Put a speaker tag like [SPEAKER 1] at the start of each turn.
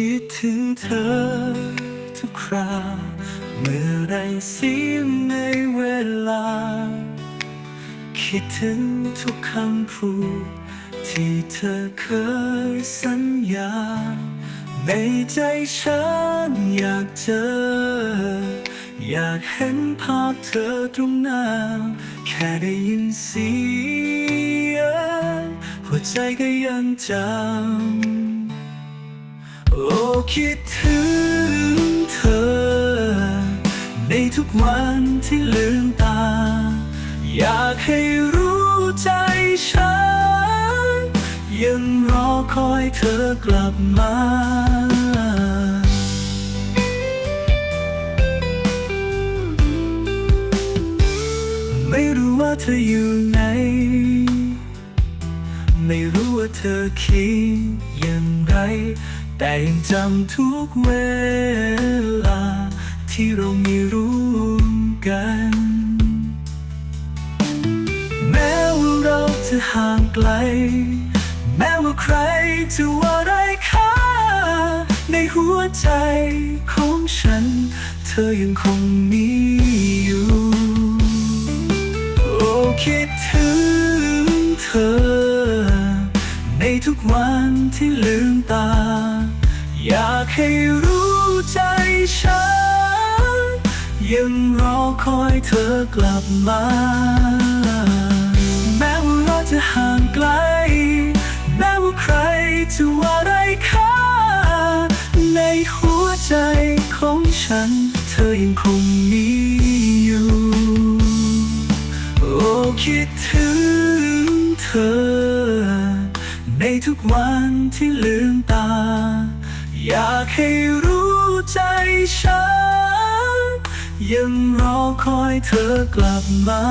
[SPEAKER 1] คิดถึงเธอทุกคราเมื่อไรเสียในเวลา คิดถึงทุกคำพูดที่เธอเคยสัญญา ในใจฉันอยากเจอ อยากเห็นภาพเธอตรงหน้า แค่ได้ยินเสียงหัวใจก็ยังจำ โอ้คิดถึงเธอ ในทุกวันที่ลืมตา อยากให้รู้ใจฉัน ยังรอคอยเธอกลับมาไม่รู้ว่าเธออยู่ไหน ไม่รู้ว่าเธอคิดอย่างไร แต่ยังจำทุกเวลา ที่เรามีร่วมกัน แม้ว่าเราจะห่างไกล แม้ว่าใครจะว่าไรค่า ในหัวใจของฉัน เธอยังคงมีอยู่ วันที่ลืมตา อยากให้รู้ใจฉัน ยังรอคอยเธอกลับมา แม้ว่าเราจะห่างไกล แม้ว่าใครจะว่าไรค่าในหัวใจของฉัน เธอยังคงมีอยู่ โอ้คิดถึงเธอ ทุกวันที่ลืมตา อยากให้รู้ใจฉัน ยังรอคอยเธอกลับมา